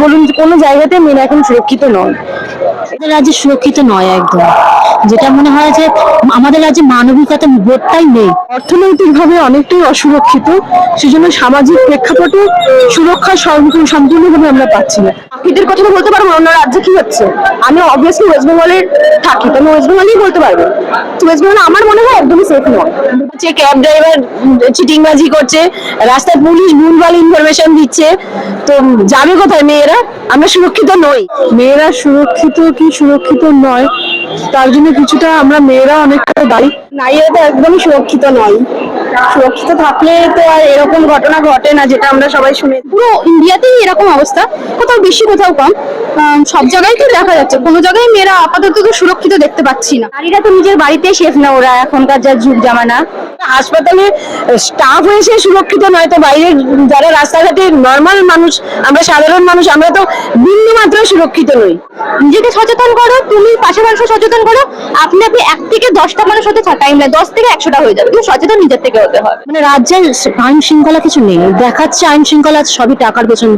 বলুন কোনো জায়গাতে মেয়েরা এখন সুরক্ষিত নয়। আমাদের রাজ্যে সুরক্ষিত নয় একদম। যেটা মনে হয় যে আমাদের রাজ্যে মানবিকতা বোধটাই নেই। অর্থনৈতিকভাবে অনেকটাই অসুরক্ষিত সেজন্য সামাজিক প্রেক্ষাপটে সুরক্ষা সম্পূর্ণ- সম্পূর্ণভাবে আমরা পাচ্ছি না। বাকিদের কথা তো বলতে পারব অন্য রাজ্যে কি হচ্ছে? আমি অবভিয়াসলি ওয়েস্ট বেঙ্গলের থাকি তো আমি ওয়েস্ট বেঙ্গলেই বলতে পারব। তো ওয়েস্ট বেঙ্গল আমার মনে হয় একদমই সেফ নয়। হচ্ছে ক্যাব ড্রাইভার চিটিংবাজি করছে রাস্তায় পুলিশ ভুলভাল ইনফরমেশন দিচ্ছে তো যাবে কোথায় মেয়েরা? আমরা সুরক্ষিত নই। মেয়েরা সুরক্ষিত কি সুরক্ষিত নয় তার জন্য কিছুটা আমরা মেয়েরা অনেকটা দায়ী। নারীরা তো একদমই সুরক্ষিত নয়। সুরক্ষিত থাকলে তো আর এরকম ঘটনা ঘটে না, যেটা আমরা সবাই শুনে পুরো ইন্ডিয়াতেই এরকম অবস্থা, কোথাও বেশি, কোথাও কম। সব জায়গায় তো দেখা যাচ্ছে, কোনো জায়গায় মেয়েরা আপাতত সুরক্ষিত দেখতে পাচ্ছি না। নারীরা তো নিজের বাড়িতে শেফ না, ওরা এখনকার যা যুগ জামানা। হাসপাতালে স্টাফ হয়েছে সুরক্ষিত নয় তো বাইরে যারা রাস্তাঘাটে নর্মাল মানুষ আমরা সাধারণ মানুষ আমরা তো বিন্দু মাত্র সুরক্ষিত নই। নিজেকে সচেতন করো তুমি পাশের মানুষকে সচেতন করো আপনি আপনি এক থেকে দশটা মানুষ হতে টাইম নেয় দশ থেকে একশোটা হয়ে যাবে কিন্তু সচেতন নিজের থেকে হতে হয়। মানে রাজ্যের আইন শৃঙ্খলা কিছু নেই দেখাচ্ছে আইন শৃঙ্খলা সবই টাকার পেছন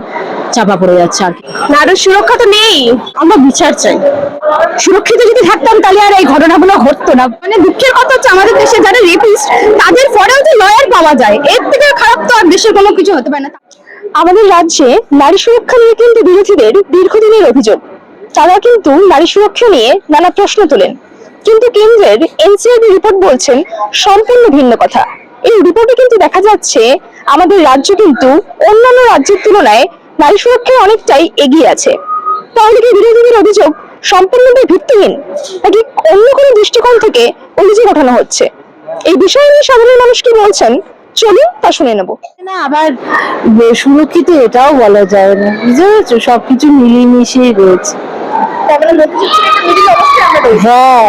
চাপা পড়ে যাচ্ছে আর নারীর সুরক্ষা তো নেই। আমরা বিচার চাই। সুরক্ষিত যদি থাকতাম তাহলে আর এই ঘটনাগুলো ঘটতো না। মানে দুঃখের কথা হচ্ছে আমাদের দেশে যারা রেপিস্ট তাদের পরেও তো লয়ার পাওয়া যায়, এর থেকে খারাপ তো আর দেশের কোনো কিছু হতে পারে না। আমাদের রাজ্যে নারী সুরক্ষা নিয়ে কিন্তু বিরোধীদের দীর্ঘদিনের অভিযোগ। তারা কিন্তু নারী সুরক্ষা নিয়ে নানা প্রশ্ন তোলেন। কিন্তু কেন্দ্রের এনসিআরবি রিপোর্ট বলছেন, সম্পূর্ণ ভিন্ন কথা। এই রিপোর্টে কিন্তু দেখা যাচ্ছে, আমাদের রাজ্য কিন্তু অন্যান্য রাজ্যের তুলনায় নারী সুরক্ষায় অনেকটাই এগিয়ে আছে। তাহলে কি বিরোধীদের অভিযোগ সম্পূর্ণভাবে ভিত্তিহীন। নাকি অন্য কোনো দৃষ্টিকোণ থেকে অভিযোগ ওঠানো হচ্ছে? এই বিষয়ে নিয়ে সাধারণ মানুষ কি বলছেন? চলুন তা শুনে নেব। না, আবার সুরক্ষিত এটাও বলা যায় না। পেরেছ সবকিছু মিলিয়ে মিশিয়ে রয়েছে। হ্যাঁ।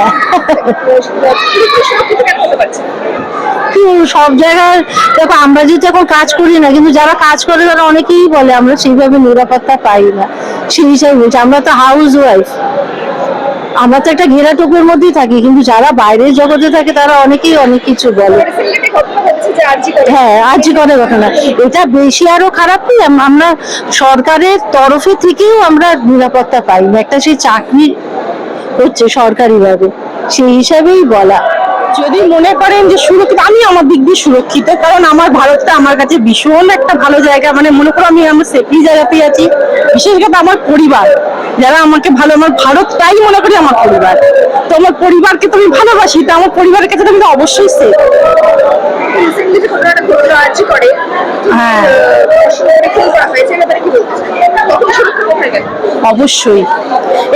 সব জায়গায় দেখো আমরা যেহেতু এখন কাজ করি না কিন্তু যারা কাজ করে তারা অনেকেই বলে আমরা সেইভাবে নিরাপত্তা পাই না। সেই হিসাবে বলছি আমরা তো হাউস ওয়াইফ আমরা তো একটা ঘেরা টোপের মধ্যেই থাকি, কিন্তু যারা বাইরের জগতে থাকে তারা অনেকেই অনেক কিছু বলে। হ্যাঁ আজই করে ঘটনা এটা বেশি আরও খারাপ কি আমরা সরকারের তরফে থেকেও আমরা নিরাপত্তা পাই একটা সেই চাকরি হচ্ছে সরকারি ভাবে সেই হিসাবেই বলা। যদি মনে করেন যে সুরক্ষিত, আমি আমার দিক দিয়ে সুরক্ষিত, কারণ আমার ভারতটা আমার কাছে ভীষণ একটা ভালো জায়গা। মানে মনে করো আমি আমার সেফলি জায়গাতেই আছি। বিশেষ করে আমার পরিবার। যারা আমাকে ভালো আমার ভারতটাই মনে করি আমার পরিবার। তো আমার পরিবারকে তো আমি ভালোবাসি তো আমার পরিবারের কাছে তো আমি অবশ্যই সেফ হ্যাঁ। অবশ্যই।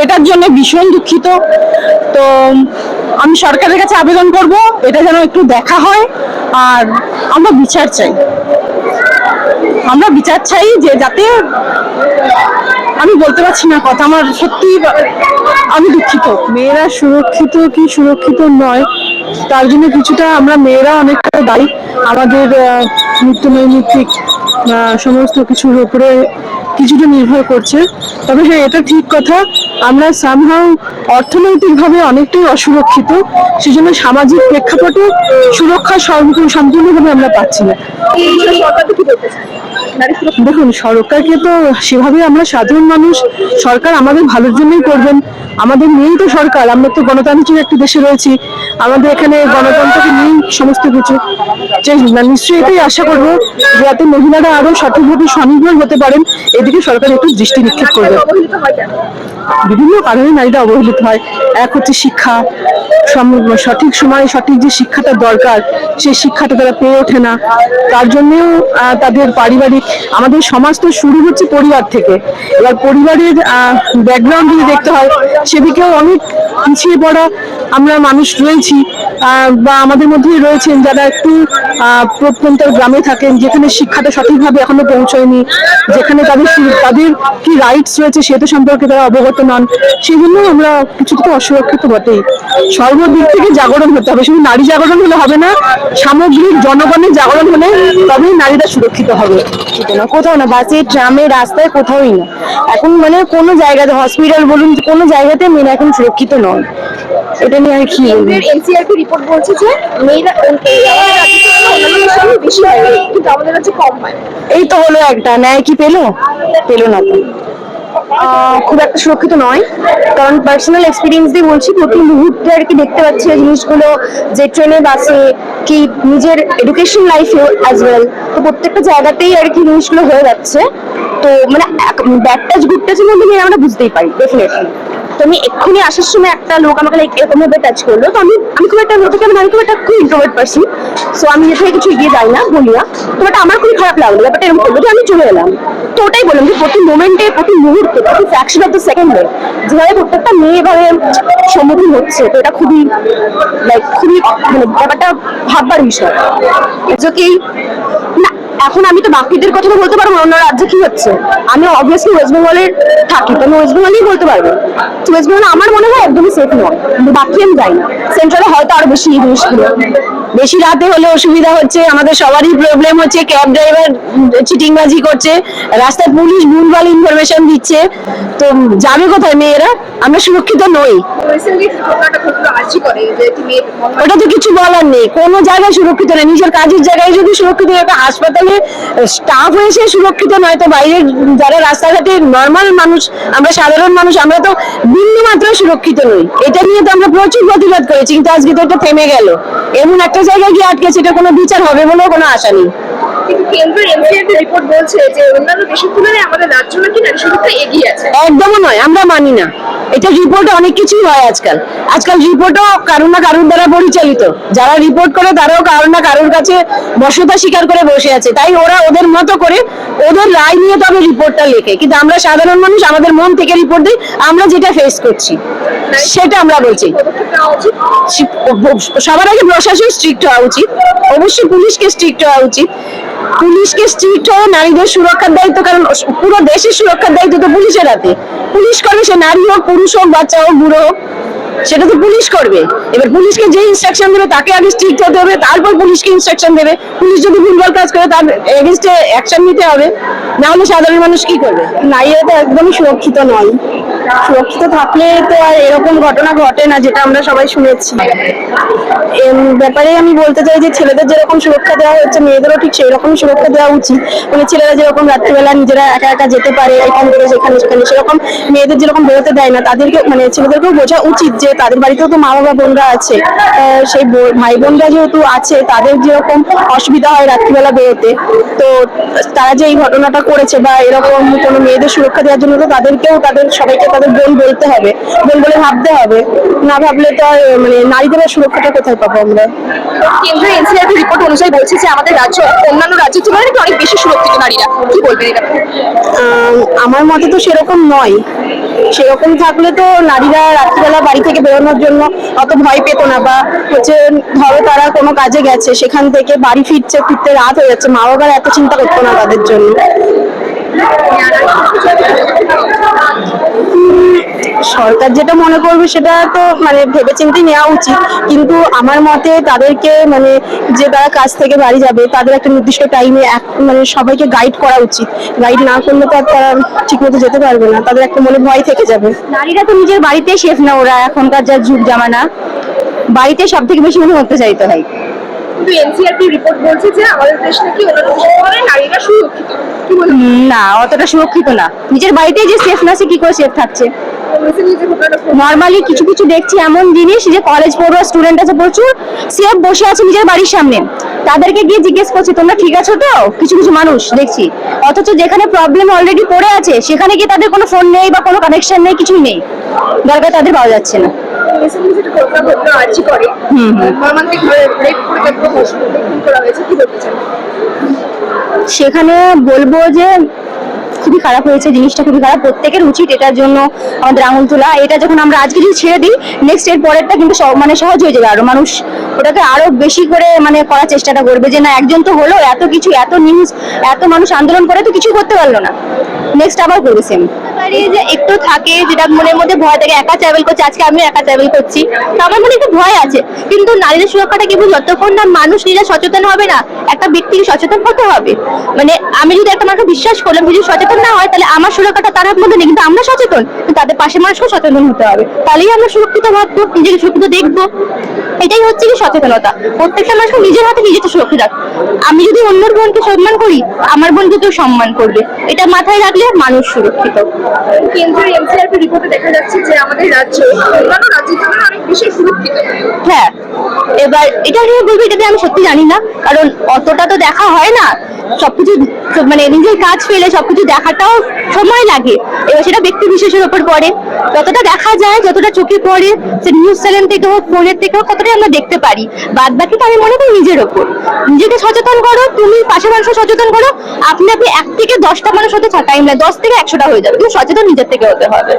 এটার জন্য ভীষণ দুঃখিত। তো আমি সরকারের কাছে আবেদন করব এটা যেন একটু দেখা হয় আর আমরা বিচার চাই। আমরা বিচার চাই যে যাতে আমি বলতে পারছি না কথা, আমার সত্যি আমি দুঃখিত। মেয়েরা সুরক্ষিত কি সুরক্ষিত নয়, তার জন্য কিছুটা আমরা মেয়েরা অনেকটা দায়ী। আমাদের নিত্য নৈমিত্তিক সমস্ত কিছুর উপরে কিছুটা নির্ভর করছে। তবে হ্যাঁ এটা ঠিক কথা, আমরা সামহাও অর্থনৈতিকভাবে অনেকটাই অসুরক্ষিত, সেজন্য সামাজিক প্রেক্ষাপটে সুরক্ষা সম্পূর্ণভাবে আমরা পাচ্ছি না। দেখুন, সরকারকে তো সেভাবে আমরা সাধারণ মানুষ, সরকার আমাদের ভালোর জন্যই করবেন। আমাদের নিয়েই তো সরকার, আমরা তো গণতান্ত্রিক একটি দেশে রয়েছি। আমাদের এখানে গণতন্ত্রকে নিয়েই সমস্ত কিছু। যে নিশ্চয়ই এটাই আশা করব যাতে মহিলারা আরও সঠিকভাবে স্বনির্ভর হতে পারেন, এদিকে সরকার একটু দৃষ্টি নিক্ষেপ করবে। বিভিন্ন কারণে নারীরা অবহেলিত হয়। এক হচ্ছে শিক্ষা সঠিক সময়ে সঠিক যে শিক্ষাটা দরকার, সেই শিক্ষাটা তারা পেয়ে ওঠে না। তার জন্যেও তাদের পারিবারিক আমাদের সমাজ তো শুরু হচ্ছে পরিবার থেকে। এবার পরিবারের ব্যাকগ্রাউন্ড যদি দেখতে হয় সেদিকেও অনেক পিছিয়ে পড়া আমরা মানুষ রয়েছি। বা আমাদের মধ্যেই রয়েছেন যারা একটু আহ, প্রত্যন্ত গ্রামে থাকেন যেখানে শিক্ষাটা সঠিকভাবে এখনও পৌঁছয়নি যেখানে তাদের তাদের কি রাইটস রয়েছে সেটা সম্পর্কে তারা অবগত নন সেই জন্য আমরা কিছুটা অসুরক্ষিত বটেই। সর্বদিক থেকে জাগরণ হতে হবে শুধু নারী জাগরণ হলে হবে না সামগ্রিক জনগণের জাগরণ হলে তবেই নারীরা সুরক্ষিত হবে। না কোথাও না বাসে ট্রামে রাস্তায় কোথাওই না। এখন মানে কোনো জায়গাতে হসপিটাল বলুন কোনো জায়গাতে মেয়েরা এখন সুরক্ষিত নয়। এটা নিয়ে আর কি? এনসিআরপি রিপোর্ট বলছে যে মেয়েরা বেশি হয় কিন্তু আমাদের কাছে কম হয়। এই তো হলো একটা। ন্যায় কি পেল? পেল না তো। খুব একটা সুরক্ষিত নয়। কারণ পার্সোনাল এক্সপিরিয়েন্স দিয়ে বলছি, প্রতি মুহূর্তে আর কি দেখতে পাচ্ছি এই জিনিসগুলো যে ট্রেনে, বাসে, কি নিজের এডুকেশন লাইফে অ্যাজ ওয়েল তো প্রত্যেকটা জায়গাতেই আর কি জিনিসগুলো হয়ে যাচ্ছে। তো মানে ব্যাড টাচ গুড টাচের মধ্যে আমরা বুঝতেই পারি ডেফিনেটলি তো আমি এক্ষুনি আসার সময় একটা লোক আমাকে লাইক এরকম ভাবে টাচ করল। তো আমি আমি খুব একটা লোককে আমি খুব একটা খুব ইন্ট্রোভার্ট পার্সন সো আমি থেকে কিছু এগিয়ে যাই না, বলি না। তো বাট আমার খুবই খারাপ লাগল। ব্যাপারটা এরকম করল আমি চলে এলাম। তো ওটাই বললাম যে প্রতি মোমেন্টে প্রতি মুহূর্তে, প্রতি ফ্র্যাকশন অফ দ্য সেকেন্ডে যেভাবে প্রত্যেকটা মেয়ে এভাবে সম্মুখীন হচ্ছে, তো এটা খুবই লাইক খুবই মানে ব্যাপারটা ভাববার বিষয়। কি না এখন আমি তো বাকিদের কথা বলতে পারব অন্য রাজ্যে কি হচ্ছে? আমি অবভিয়াসলি ওয়েস্ট বেঙ্গলে থাকি, তো আমি ওয়েস্ট বেঙ্গলেই বলতে পারব। ওয়েস্ট বেঙ্গল আমার মনে হয় একদমই সেফ নয় বাকি আমি যাই না। সেন্ট্রালে হয়তো আরও বেশি এই বেশি রাতে হলে অসুবিধা হচ্ছে আমাদের সবারই প্রবলেম হচ্ছে ক্যাব ড্রাইভার চিটিংবাজি করছে রাস্তায় পুলিশ ভুলভাল ইনফরমেশন দিচ্ছে। তো যাবে কোথায় মেয়েরা? আমরা সুরক্ষিত নই। ওটা তো কিছু বলার নেই কোনো জায়গায় সুরক্ষিত নেই নিজের কাজের জায়গায় যদি সুরক্ষিত হয়, একটা হাসপাতালে স্টাফ হয়েছে সুরক্ষিত নয় তো বাইরের যারা রাস্তাঘাটে নর্মাল মানুষ আমরা সাধারণ মানুষ আমরা তো বিন্দু মাত্র সুরক্ষিত নই। এটা নিয়ে তো আমরা প্রচুর প্রতিবাদ করেছি কিন্তু আজকে তো এটা থেমে গেল। এমন একটা জায়গায় গিয়ে আটকেছে এটা কোনো বিচার হবে বলেও কোনো আশা নেই। কিন্তু কেন্দ্রের এনসিআরটি রিপোর্ট বলছে যে অন্যান্য দেশের তুলনায় আমাদের রাজ্য নাকি নারী সুরক্ষা এগিয়ে আছে। একদমও নয় আমরা মানি না। এটা রিপোর্টে অনেক কিছুই হয় আজকাল। আজকাল রিপোর্টও কারুর না কারুর দ্বারা পরিচালিত। যারা রিপোর্ট করে তারাও কারুর না কারুর কাছে বসতা স্বীকার করে বসে আছে। তাই ওরা ওদের মতো করে ওদের রায় নিয়ে তবে রিপোর্টটা লেখে। কিন্তু আমরা সাধারণ মানুষ আমাদের মন থেকে রিপোর্ট দিই আমরা যেটা ফেস করছি। সেটা আমরা বলছি। সবার আগে প্রশাসন স্ট্রিক্ট হওয়া উচিত। অবশ্যই পুলিশকে স্ট্রিক্ট হওয়া উচিত। পুলিশকে স্ট্রিক্ট হওয়া নারীদের সুরক্ষার দায়িত্ব, কারণ পুরো দেশের সুরক্ষার দায়িত্ব তো পুলিশের হাতে। পুলিশ করবে সে নারী হোক, পুরুষ হোক, বাচ্চা হোক, বুড়ো হোক, সেটা তো পুলিশ করবে। এবার পুলিশকে যে ইনস্ট্রাকশন দেবে, তাকে আগে স্ট্রিক্ট হতে হবে, তারপর পুলিশকে ইনস্ট্রাকশন দেবে। পুলিশ যদি ভুলভাল কাজ করে, তার এগেনস্টে অ্যাকশন নিতে হবে। না হলে সাধারণ মানুষ কি করবে? নারীরা তো একদমই সুরক্ষিত নয়। সুরক্ষিত থাকলে তো আর এরকম ঘটনা ঘটে না, যেটা আমরা সবাই শুনেছি। ব্যাপারে আমি বলতে চাই যে ছেলেদের যেরকম সুরক্ষা দেওয়া হচ্ছে, মেয়েদেরও ঠিক সেই রকম সুরক্ষা দেওয়া উচিত। মানে ছেলেরা যেরকম রাত্রিবেলা নিজেরা একা একা যেতে পারে, এখান থেকে সেখানে সেখানে, সেরকম মেয়েদের যেরকম বেরোতে দেয় না, তাদেরকে মানে ছেলেদেরকেও বোঝা উচিত যে তাদের বাড়িতেও তো মা বাবা বোনরা আছে। সেই ভাই বোনরা যেহেতু আছে, তাদের যেরকম অসুবিধা হয় রাত্রিবেলা বেরোতে, তো তারা যে এই ঘটনাটা করেছে বা এরকম কোনো মেয়েদের সুরক্ষা দেওয়ার জন্য, তো তাদেরকেও, তাদের সবাইকে তাদের বোন বলতে হবে। বোন বলে ভাবতে হবে। না ভাবলে তো মানে নারীদের সুরক্ষাটা কোথায় পাবো আমরা? কেন্দ্রের এনসিআরটি রিপোর্ট অনুযায়ী বলছে যে আমাদের রাজ্য, অন্যান্য রাজ্যের তুলনায় নাকি অনেক বেশি সুরক্ষিত নারীরা। কি বলবেন এটা আমার মতে তো সেরকম নয়। সেরকম থাকলে তো নারীরা রাত্রিবেলা বাড়ি থেকে বেরোনোর জন্য অত ভয় পেত না বা হচ্ছে ধরো তারা কোনো কাজে গেছে, সেখান থেকে বাড়ি ফিরছে, ফিরতে রাত হয়ে যাচ্ছে মা বাবার এত চিন্তা করতো না তাদের জন্য। সরকার যেটা মনে করবে সেটা তো মানে ভেবেচিন্তে নেওয়া উচিত, কিন্তু আমার মতে তাদেরকে মানে যে তারা কাজ থেকে বাড়ি যাবে, তাদের একটা নির্দিষ্ট টাইমে এক মানে সবাইকে গাইড করা উচিত। গাইড না করলে তো আর তারা ঠিক মতো যেতে পারবে না, তাদের একটা মনে ভয় থেকে যাবে। নারীরা তো নিজের বাড়িতে শেফ না, ওরা এখনকার যা যুগ জামানা, বাড়িতে সব থেকে বেশি মনে হতে চাইতে হয়। কিন্তু এনসিআরটি রিপোর্ট বলছে যে আমাদের দেশ নাকি অন্যান্য দেশের নারীরা সুরক্ষিত। না অতটা সুরক্ষিত না। নিজের বাড়িতে যে সেফ না সে কি করে সেফ থাকছে? নর্মালি কিছু কিছু দেখছি এমন জিনিস যে কলেজ পড়ুয়া স্টুডেন্ট আছে প্রচুর সেফ বসে আছে নিজের বাড়ির সামনে। তাদেরকে গিয়ে জিজ্ঞেস করছে তোমরা ঠিক আছো তো? কিছু কিছু মানুষ দেখছি। অথচ যেখানে প্রবলেম অলরেডি পড়ে আছে সেখানে গিয়ে তাদের কোনো ফোন নেই বা কোনো কানেকশন নেই কিছুই নেই। দরকার তাদের পাওয়া যাচ্ছে না। রিসেন্টলি যেটা ঘটনা আর্জি করে। মর্মান্তিক রেপ পরিকল্পনা খুন করা হয়েছে কি বলতে চান? সেখানে বলব যে খুবই খারাপ হয়েছে জিনিসটা খুবই খারাপ। প্রত্যেকের উচিত এটার জন্য আমাদের আঙুল তোলা। এটা যখন আমরা আজকে যদি ছেড়ে দিই নেক্সট এর পরেরটা কিন্তু সহ- মানে সহজ হয়ে যাবে আরও। মানুষ ওটাকে আরও বেশি করে মানে করার চেষ্টাটা করবে যে না একজন তো হলো এত কিছু এত নিউজ এত মানুষ আন্দোলন করে তো কিছু করতে পারল না। নেক্সট আবার করবে সেম যে একটু থাকে, যেটা মনের মধ্যে ভয় থাকে, একা ট্রাভেল করছে, আজকে আমি একা ট্রাভেল করছি। তো আমার মনে একটু ভয় আছে। কিন্তু নারীদের সুরক্ষাটা কিন্তু যতক্ষণ না মানুষ নিজে সচেতন হবে না, একটা ব্যক্তিকে সচেতন হতে হবে। মানে আমি যদি একটা মানুষকে বিশ্বাস করলাম, যদি সচেতন না হয়, তাহলে আমার সুরক্ষাটা তার মধ্যে নেই, কিন্তু আমরা সচেতন, তো তাদের পাশে মানুষকেও সচেতন হতে হবে। তাহলেই আমরা সুরক্ষিত ভাববো নিজেকে সুরক্ষিত দেখব। এটাই হচ্ছে কি সচেতনতা। প্রত্যেকটা মানুষকে নিজের হাতে নিজেকে সুরক্ষিত রাখ। আমি যদি অন্যের বোনকে সম্মান করি, আমার বোনকে কেউ সম্মান করবে। এটা মাথায় রাখলে মানুষ সুরক্ষিত। কেন্দ্রের এনসিআরপি রিপোর্টে দেখা যাচ্ছে যে আমাদের রাজ্য অন্যান্য রাজ্যের তুলনায় বেশি সুরক্ষিত হ্যাঁ এবার এটা নিয়ে বলব এটাতে আমি সত্যি জানি না কারণ অতটা তো দেখা হয় না। সবকিছু সব- মানে নিজের কাজ ফেলে সবকিছু দেখাটাও সময় লাগে। এবার সেটা ব্যক্তি বিশেষের উপর পড়ে। যতটা দেখা যায় যতটা চোখে পড়ে সে নিউজ চ্যানেল থেকে হোক ফোনের থেকে হোক কতটাই আমরা দেখতে পারি। বাদ বাকিটা আমি মনে করি নিজের ওপর। নিজেকে সচেতন করো তুমি পাশের মানুষ সচেতন করো আপনি আপনি এক থেকে দশটা মানুষ হতে টাইম লাগে দশ থেকে একশোটা হয়ে যাবে। কিন্তু সচেতন নিজের থেকে হতে হবে।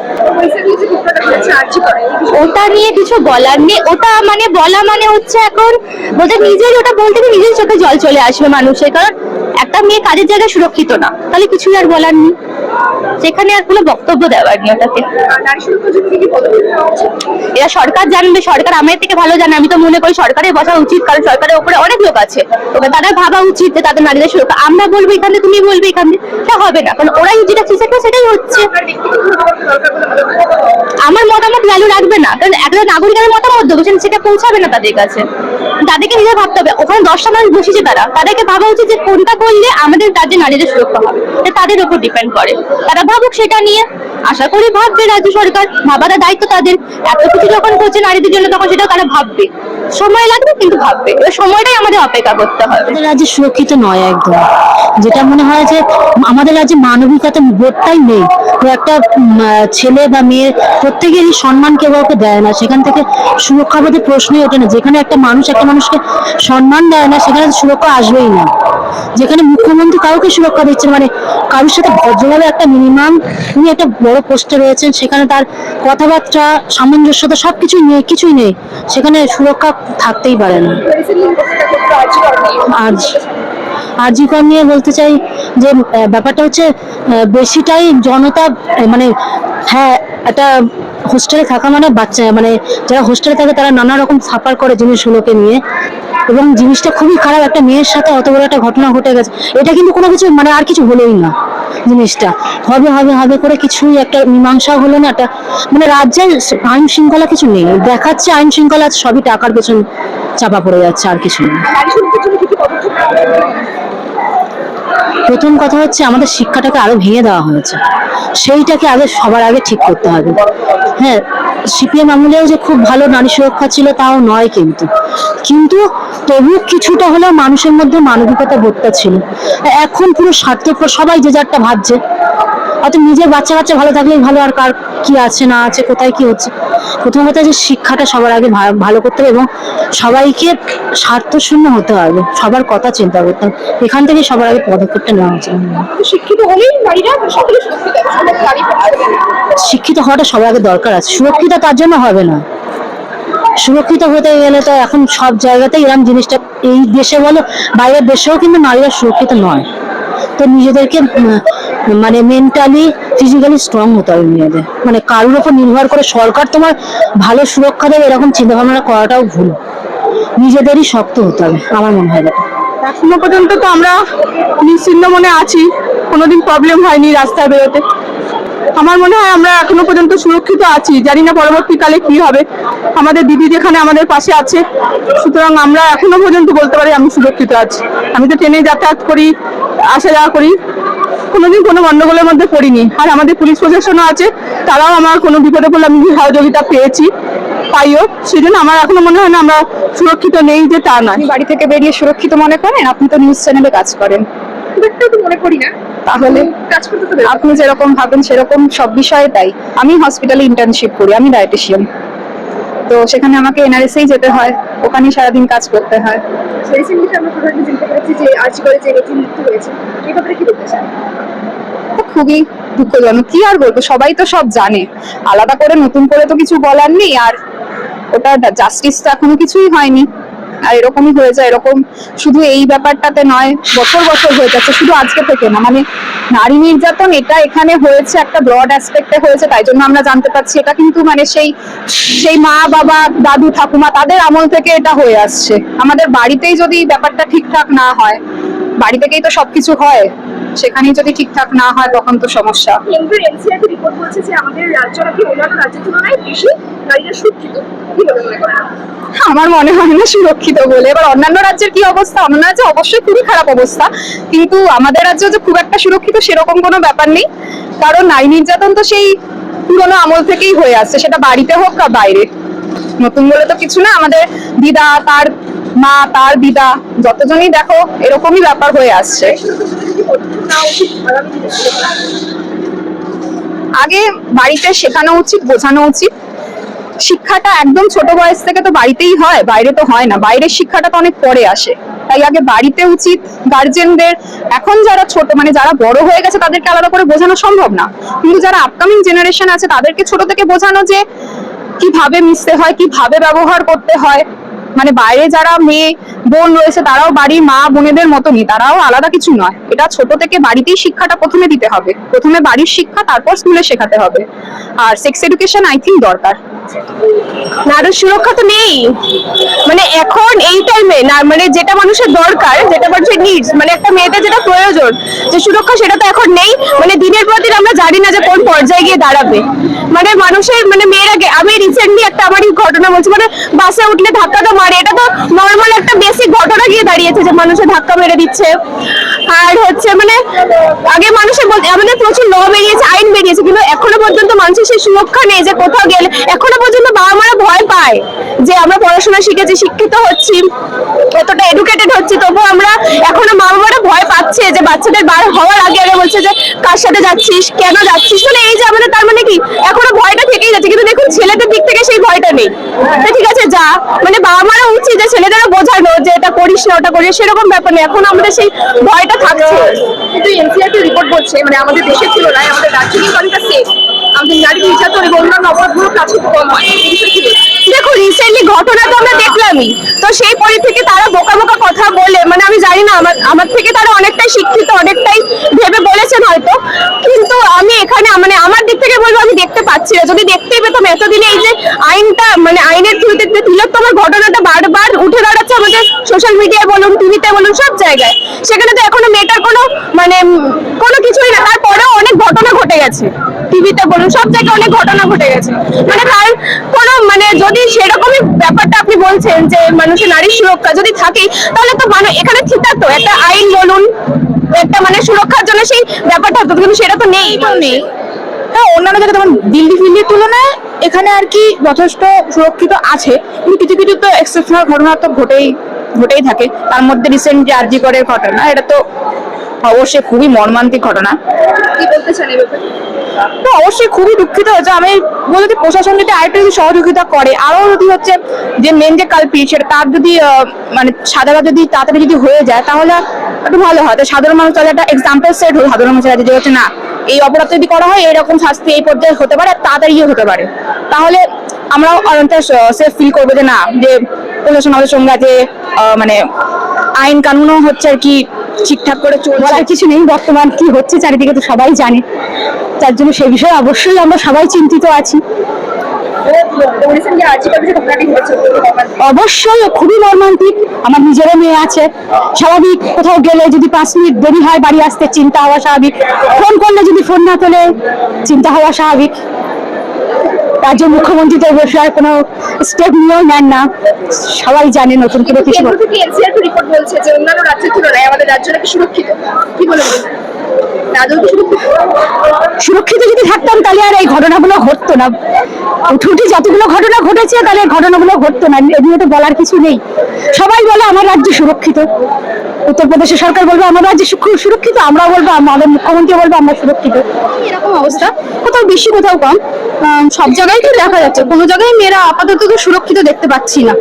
ওটা নিয়ে কিছু বলার নেই। ওটা মানে বলা মানে হচ্ছে এখন বলতে নিজের ওটা বলতে গিয়ে নিজের চোখে জল চলে আসবে মানুষের। কারণ একটা মেয়ে কাজের জায়গায় সুরক্ষিত না। তাহলে কিছুই আর বলার নেই। সেখানে আর কোনো বক্তব্য দেওয়ার নেই ওটাতে। নারী সুরক্ষার জন্য কি কি পদক্ষেপ নেওয়া উচিত? এরা সরকার জানবে সরকার আমার থেকে ভালো জানে। আমি তো মনে করি সরকারের বসা উচিত কারণ সরকারের উপরে অনেক লোক আছে। ওকে তাদের ভাবা উচিত যে তাদের নারীদের সুরক্ষা। আমরা বলব এখানে তুমি বলবে এখানে তা হবে না কারণ ওরাই যেটা চেষ্টা সেটাই হচ্ছে। আমার মতামত ভ্যালু রাখবে না কারণ একটা নাগরিকের মতামত দেবো সেটা- সেটা পৌঁছাবে না তাদের কাছে। তাদেরকে নিজে ভাবতে হবে ওখানে দশটা মানুষ বসেছে তারা। তাদেরকে ভাবা উচিত যে কোনটা করলে আমাদের রাজ্যে নারীদের সুরক্ষা হবে। তাদের উপর ডিপেন্ড করে। তারা ভাবুক সেটা নিয়ে। আশা করি ভাববে রাজ্য সরকার। ভাবাটা দায়িত্ব তাদের। এত কিছু যখন করছে নারীদের জন্য, তখন সেটা তারা ভাববে। সময় লাগবে কিন্তু ভাববে। সময়টাই আমাদের অপেক্ষা করতে হবে। আমাদের রাজ্যে সুরক্ষিত নয় একদম। যেটা মনে হয় যে আমাদের রাজ্যে মানবিকতা বোধটাই নেই। একটা ছেলে বা মেয়ে প্রত্যেকেরই সম্মান কেউ কাউকে দেয় না। সেখান থেকে সুরক্ষা বোধের প্রশ্নই ওঠে না। যেখানে একটা মানুষ একটা মানুষকে সম্মান দেয় না, সেখানে সুরক্ষা আসবেই না। যেখানে মুখ্যমন্ত্রী কাউকে সুরক্ষা দিচ্ছে মানে কারোর সাথে ভদ্রভাবে একটা মিনিমাম উনি একটা বড় পোস্টে রয়েছেন, সেখানে তার কথাবার্তা, সামঞ্জস্যতা সবকিছুই নেই, কিছুই নেই। সেখানে সুরক্ষা থাকতেই পারে না আজ আরজিকর নিয়ে বলতে চাই যে ব্যাপারটা হচ্ছে বেশিটাই জনতা মানে হ্যাঁ একটা হোস্টেলে থাকা মানে বাচ্চা মানে যারা হোস্টেলে থাকে তারা নানা রকম সাফার করে জিনিসগুলোকে নিয়ে। এবং জিনিসটা খুবই খারাপ, একটা মেয়ের সাথে অত বড় একটা ঘটনা ঘটে গেছে। এটা কিন্তু কোনো কিছু মানে আর কিছু হলোই না জিনিসটা। হবে হবে হবে করে কিছুই একটা মীমাংসা হলো না, একটা মানে রাজ্যের আইন শৃঙ্খলা কিছু নেই। দেখাচ্ছে আইন শৃঙ্খলা, সবই টাকার পেছন চাপা পড়ে যাচ্ছে, আর কিছু নেই নারী সুরক্ষার জন্য কি কি পদক্ষেপ নেওয়া উচিত? প্রথম কথা হচ্ছে আমাদের শিক্ষাটাকে আরও ভেঙে দেওয়া হয়েছে। সেইটাকে আগে সবার আগে ঠিক করতে হবে। হ্যাঁ সিপিএম আমলেও যে খুব ভালো নারী সুরক্ষা ছিল তাও নয় কিন্তু। কিন্তু তবু কিছুটা হলেও মানুষের মধ্যে মানবিকতা বোধটা ছিল। এখন পুরো স্বার্থপর সবাই যে যারটা ভাবছে হয়তো নিজের বাচ্চা কাচ্চা ভালো থাকলেই ভালো আর কার কি আছে না আছে কোথায় কি হচ্ছে? প্রথম কথা যে শিক্ষাটা সবার আগে ভালো করতে হবে এবং সবাইকে স্বার্থশূন্য হতে হবে সবার কথা চিন্তা করতে হবে। এখান থেকে সবার আগে পদক্ষেপটা নেওয়া উচিত। শিক্ষিত হলেই নারীরা সকলে শিক্ষিত হওয়াটা সবার আগে দরকার আছে। সুরক্ষিত তার জন্য হবে না। সুরক্ষিত হতে গেলে তো এখন সব জায়গাতেই এরকম জিনিসটা এই দেশে বলো বাইরের দেশেও কিন্তু নারীরা সুরক্ষিত নয়। তো নিজেদেরকে মানে মেন্টালি ফিজিক্যালি স্ট্রং হতে হবে মেয়েদের। মানে কারোর উপর নির্ভর করে সরকার তোমার ভালো সুরক্ষা দেবে, এরকম চিন্তা ভাবনা করাটাও ভুল। নিজেদেরই শক্ত হতে হবে, আমার মনে হয় এটা। এখনও পর্যন্ত তো আমরা নিশ্চিন্ন মনে আছি, কোনোদিন প্রবলেম হয়নি রাস্তায় বেরোতে। আমার মনে হয় আমরা এখনও পর্যন্ত সুরক্ষিত আছি, জানি না পরবর্তীকালে কি হবে। আমাদের দিদি যেখানে আমাদের পাশে আছে, সুতরাং আমরা এখনও পর্যন্ত বলতে পারি আমি সুরক্ষিত আছি। আমি তো ট্রেনে যাতায়াত করি, আসা যাওয়া করি। কোনোদিন কোনো গন্ডগোলের মধ্যে পড়িনি। আর আমাদের পুলিশ প্রশাসনও আছে তারাও আমার কোনো বিপদে পড়লে আমি সহযোগিতা পেয়েছি পাইও। সেই জন্য আমার এখনও মনে হয় না আমরা সুরক্ষিত নেই যে তা নয়। বাড়ি থেকে বেরিয়ে সুরক্ষিত মনে করেন? আপনি তো নিউজ চ্যানেলে কাজ করেন। মনে করি না। তাহলে আপনি যেরকম ভাবেন সেরকম সব বিষয়ে তাই আমি হসপিটালে ইন্টার্নশিপ করি আমি ডায়েটিশিয়ান তো সেখানে আমাকে এনআরএসেই যেতে হয় ওখানেই সারাদিন কাজ করতে হয়। রিসেন্টলি আমরা প্রধানমন্ত্রী জানতে পারছি যে আর্জি যে মেয়েটির মৃত্যু হয়েছে এই ব্যাপারে কি বলতে চান? তো খুবই দুঃখজনক। কি আর বলব, সবাই তো সব জানে। আলাদা করে নতুন করে তো কিছু বলার নেই, আর ওটা জাস্টিস তো এখনও কিছুই হয়নি। আর এরকমই হয়ে যায়, এরকম শুধু এই ব্যাপারটাতে নয়, বছর বছর হয়ে যাচ্ছে, শুধু আজকে থেকে না। মানে নারী নির্যাতন এটা এখানে হয়েছে, একটা ব্রড অ্যাসপেক্টে হয়েছে, তাই জন্য আমরা জানতে পারছি এটা কিন্তু মানে সেই সেই মা, বাবা, দাদু, ঠাকুমা, তাদের আমল থেকে এটা হয়ে আসছে। আমাদের বাড়িতেই যদি ব্যাপারটা ঠিকঠাক না হয়, বাড়ি থেকেই তো সবকিছু হয়। সেখানেই যদি ঠিকঠাক না হয় তখন তো সমস্যা। কেন্দ্রের এনসিআরপি রিপোর্ট বলছে যে যে আমাদের রাজ্য নাকি অন্যান্য রাজ্যের তুলনায় বেশি নারীরা সুরক্ষিত কি মনে করেন আমার মনে হয় না সুরক্ষিত বলে। এবার অন্যান্য রাজ্যের কি অবস্থা? অন্যান্য রাজ্যে অবশ্যই খুবই খারাপ অবস্থা। কিন্তু আমাদের রাজ্য যে খুব একটা সুরক্ষিত সেরকম কোনো ব্যাপার নেই। কারণ নারী নির্যাতন তো সেই পুরোনো আমল থেকেই হয়ে আসছে। সেটা বাড়িতে হোক বা বাইরে। নতুন বলে তো কিছু না। আমাদের দিদা তার মা, তার দিদা, যতজনই দেখো, এরকমই ব্যাপার হয়ে আসছে। আগে বাড়িতে শেখানো উচিত, বোঝানো উচিত। শিক্ষাটা একদম ছোট বয়স থেকে তো বাড়িতেই হয়, বাইরে তো হয় না। বাইরের শিক্ষাটা তো অনেক পরে আসে। তাই আগে বাড়িতে উচিত গার্জেনদের এখন যারা ছোট মানে যারা বড় হয়ে গেছে, তাদেরকে আলাদা করে বোঝানো সম্ভব না। কিন্তু যারা আপকামিং জেনারেশন আছে, তাদেরকে ছোট থেকে বোঝানো যে, কীভাবে মিশতে হয়, কীভাবে ব্যবহার করতে হয় মানে বাইরে যারা মেয়ে বোন রয়েছে, তারাও বাড়ির মা বোনেদের মতনই, তারাও আলাদা কিছু নয়। এটা ছোট থেকে বাড়িতেই শিক্ষাটা প্রথমে দিতে হবে। প্রথমে বাড়ির শিক্ষা, তারপর স্কুলে শেখাতে হবে। আর সেক্স এডুকেশন আই থিঙ্ক দরকার। নারীর সুরক্ষা তো নেই। মানে এখন এই টাইমে না মানে যেটা মানুষের দরকার, যেটা মানুষের নিডস মানে একটা মেয়েদের যেটা প্রয়োজন, যে সুরক্ষা সেটা তো এখন নেই। মানে দিনের পর দিন আমরা জানি না যে কোন পর্যায়ে গিয়ে দাঁড়াবে। মানে মানুষের মানে মেয়েরা আমি রিসেন্টলি একটা আমারই ঘটনা বলছি মানে বাসে উঠলে ধাক্কাটা মারে এটা তো নর্মাল একটা বেসিক ঘটনা গিয়ে দাঁড়িয়েছে যে মানুষের ধাক্কা মেরে দিচ্ছে। আর হচ্ছে মানে আগে মানুষের আমাদের প্রচুর ল বেরিয়েছে, আইন বেরিয়েছে, কিন্তু এখনও পর্যন্ত মানুষের সেই সুরক্ষা নেই যে কোথাও গেলে। এখনও পর্যন্ত বাবা মারা ভয় পায় যে আমরা পড়াশোনা শিখেছি, শিক্ষিত হচ্ছি, এতটা এডুকেটেড হচ্ছি, তবু আমরা এখনও বাবা মারা ভয় পাচ্ছে যে বাচ্চাদের বার হওয়ার আগে আগে বলছে যে, কার সাথে যাচ্ছিস? কেন যাচ্ছিস? মানে এই যে আমাদের তার মানে কি? এখনও ভয়টা থেকেই যাচ্ছে, কিন্তু দেখুন ছেলেদের দিক থেকে সেই ভয়টা নেই। ঠিক আছে যা মানে বাবা মারা উচিত যে ছেলেদেরও বোঝানো যে এটা করিস না, ওটা করিস সেরকম ব্যাপার নেই। এখন আমাদের সেই ভয়টা থাকছে। কিন্তু এনসিআরটি রিপোর্ট বলছে মানে আমাদের দেশের তুলনায় আমাদের রাজ্য কিন্তু অনেকটা সেফ আমাদের কাছে কম রিসেন্টলি আমরা দেখলামই। তো সেই তারা বোকা বোকা কথা বলে মানে আমি জানি না, আমার আমার থেকে তারা অনেকটাই শিক্ষিত, অনেকটাই ভেবে বলেছেন হয়তো। কিন্তু আমি এখানে মানে আমার দিক থেকে বলব, আমি দেখতে পাচ্ছি না। যদি দেখতেই পেতাম, এতদিনে এই যে আইনটা মানে আইনের থ্রুতে তিলোত্তমার ঘটনাটা বারবার উঠে দাঁড়াচ্ছে আমাদের সোশ্যাল মিডিয়ায় বলুন টিভিতে বলুন, সব জায়গায়। সেখানে তো এখনও মেয়েটার কোনো মানে কোনো কিছুই না। তারপরেও অনেক ঘটনা ঘটে গেছে। টিভিতে বলুন, সব জায়গায় অনেক ঘটনা ঘটে গেছে। মানে তার কোনো মানে যদি সেরকমই ব্যাপারটা আপনি বলছেন যে মানুষের নারীর সুরক্ষা যদি থাকে, তাহলে তো মানে এখানে ঠিক তো। একটা আইন বলুন, একটা মানে সুরক্ষার জন্য সেই ব্যাপারটা হতো, কিন্তু সেটা তো নেই। নেই। হ্যাঁ অন্যান্য জায়গায় যেমন দিল্লি ফিল্লির তুলনায় এখানে আর কি যথেষ্ট সুরক্ষিত আছে, কিন্তু কিছু কিছু তো এক্সেপশনাল ঘটনা তো ঘটেই। ঘটেই থাকে। তার মধ্যে রিসেন্ট যে আরজি করের ঘটনা এটা তো অবশ্যই খুবই মর্মান্তিক ঘটনা। কি বলতে চান তো অবশ্যই খুবই দুঃখিত হয়েছে আমি বলতে যে প্রশাসন যদি আরেকটু যদি সহযোগিতা করে আরও যদি হচ্ছে যে মেন যে কালপি সেটা তার যদি মানে সাজাটা যদি তাড়াতাড়ি যদি হয়ে যায় তাহলে একটু ভালো হয়। তো সাধারণ মানুষ তাহলে একটা এক্সাম্পল সেট হল সাধারণ মানুষের কাছে যে হচ্ছে না এই অপরাধ যদি করা হয় এরকম শাস্তি এই পর্যায়ে হতে পারে আর তাড়াতাড়িও হতে পারে। তাহলে আমরাও অনেকটা সেফ ফিল করব যে না যে প্রশাসন আমাদের সঙ্গে আছে মানে আইন কানুনও হচ্ছে আর কি ঠিকঠাক করে চলছে। কিছু নেই, বর্তমান কি হচ্ছে চারিদিকে তো সবাই জানে। তার জন্য সে বিষয়ে অবশ্যই আমরা সবাই চিন্তিত আছি। অবশ্যই খুবই মর্মান্তিক। আমার নিজেরও মেয়ে আছে। স্বাভাবিক কোথাও গেলে যদি পাঁচ মিনিট দেরি হয় বাড়ি আসতে, চিন্তা হওয়া স্বাভাবিক। ফোন করলে যদি ফোন না তোলে, চিন্তা হওয়া স্বাভাবিক। রাজ্য মুখ্যমন্ত্রী তো আর কোনো স্টেপ নিয়েও নেন না। সবাই জানে নতুন করে কিছু। রিপোর্ট বলছে যে অন্যান্য রাজ্যের তুলনায় আমাদের রাজ্য নাকি সুরক্ষিত? কি বলে মনে সুরক্ষিত? যদি থাকতাম তাহলে আর এই ঘটনাগুলো ঘটতো না। উঠুটি যতগুলো ঘটনা ঘটেছে তাহলে ঘটনাগুলো ঘটতো না। এদিকে তো বলার কিছু নেই। সবাই বলে আমার রাজ্য সুরক্ষিত। উত্তরপ্রদেশের সরকার বলবে আমার রাজ্য সুরক্ষিত। আমরা বলব আমাদের মুখ্যমন্ত্রী বলব আমরা সুরক্ষিত। এরকম অবস্থা। কোথাও বেশি কোথাও কম। সব জায়গায় তো দেখা যাচ্ছে। কোনো জায়গায় মেয়েরা আপাতত তো সুরক্ষিত দেখতে পাচ্ছি না।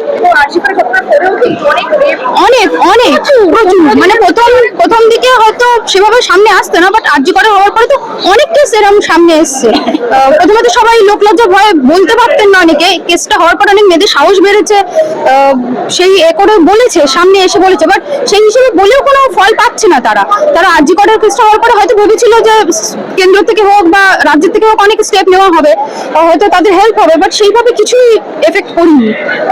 অনেক অনেক। প্রচুর। মানে প্রথম প্রথম দিকে হয়তো সেভাবে সামনে আসতো না বাট আর্জি করা হওয়ার পরে তো অনেক কেস এরকম সামনে এসছে। আহ, প্রথমে তো সবাই লোক লজ্জা ভয়ে বলতে পারতেন না অনেকে। কেসটা হওয়ার পর অনেক মেয়েদের সাহস বেড়েছে। সেই এ করে বলেছে সামনে এসে বলেছে। বাট সেই হিসেবে বলেও কোনো ফল পাচ্ছে না তারা। তারা আর্জি করার কেসটা হওয়ার পরে হয়তো ভেবেছিল যে কেন্দ্র থেকে হোক বা রাজ্যের থেকে হোক অনেক স্টেপ নেওয়া হবে। হয়তো তাদের হেল্প হবে। বাট সেইভাবে কিছুই এফেক্ট করিনি।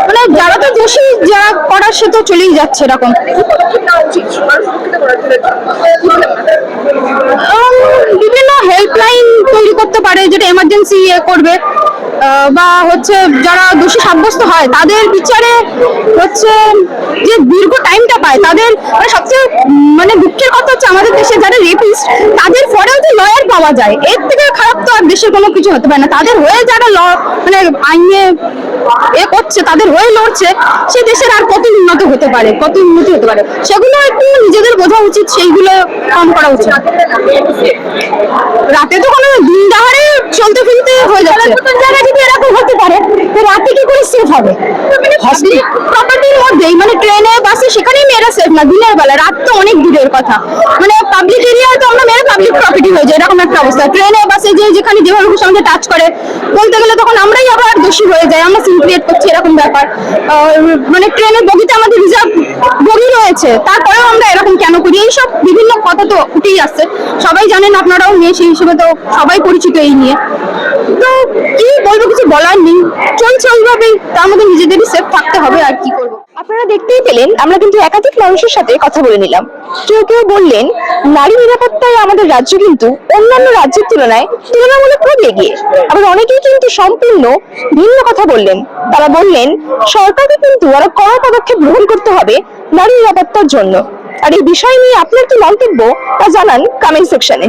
মানে যারা তো দোষী যারা করার সে তো চলেই যাচ্ছে এরকম। বিভিন্ন হেল্পলাইন তৈরি করতে পারে, যেটা এমার্জেন্সি ইয়ে করবে। বা হচ্ছে যারা দোষী সাব্যস্ত হয়, তাদের বিচারে হচ্ছে যে দীর্ঘ টাইমটা পায়, তাদের মানে সবচেয়ে মানে দুঃখের কথা হচ্ছে আমাদের দেশে যারা রেপিস্ট তাদের পরেও যে লয়ার পাওয়া যায়, এর থেকে খারাপ তো আর দেশের কোনো কিছু হতে পারে না। তাদের হয়ে যারা ল মানে আইনে এ করছে তাদের হয়ে লড়ছে সে দেশের আর কত উন্নত হতে পারে কত উন্নতি হতে পারে? সেগুলো একটু নিজেদের বোঝা উচিত সেইগুলো কম করা উচিত। রাতে তো কোনো দিন দাহারে চলতে ফিরতে হয়ে যাচ্ছে। জায়গায় যদি এরকম হতে পারে তো রাতে কি করে সেফ হবে? প্রপার্টির মধ্যেই মানে ট্রেনে বাসে সেখানেই মেয়েরা সেফ না দিনের বেলা রাত তো অনেক দূরের কথা। মানে পাবলিক এরিয়ায় তো আমরা মেয়েরা পাবলিক প্রপার্টি হয়ে যায় এরকম একটা অবস্থা। ট্রেনে বাসে যে যেখানে যেভাবে আমাদের টাচ করে বলতে গেলে তখন আমরাই আবার দোষী হয়ে যাই আমরা ক্রিয়েট করছে এরকম ব্যাপার। মানে ট্রেনের বগিতে আমাদের রিজার্ভ বগি রয়েছে, তারপরেও আমরা এরকম কেন করি? এইসব বিভিন্ন কথা তো উঠেই আসছে। সবাই জানেন, আপনারাও মেয়ে, সেই হিসেবে তো সবাই পরিচিত এই নিয়ে। তো কি বলব, কিছু বলার নেই। চলছে ওইভাবেই, তার মধ্যে নিজেদেরই সেফ থাকতে হবে আর কি করব। আপনারা দেখতেই পেলেন, আমরা কিন্তু একাধিক মানুষের সাথে কথা বলে নিলাম। কেউ কেউ বললেন, নারী নিরাপত্তায় আমাদের রাজ্য কিন্তু অন্যান্য রাজ্যের তুলনায় তুলনামূলকভাবে এগিয়ে। আবার অনেকেই কিন্তু সম্পূর্ণ ভিন্ন কথা বললেন। তারা বললেন, সরকারকে কিন্তু আরও কড়া পদক্ষেপ গ্রহণ করতে হবে নারী নিরাপত্তার জন্য। আর এই বিষয় নিয়ে আপনার কি মন্তব্য, তা জানান কমেন্ট সেকশনে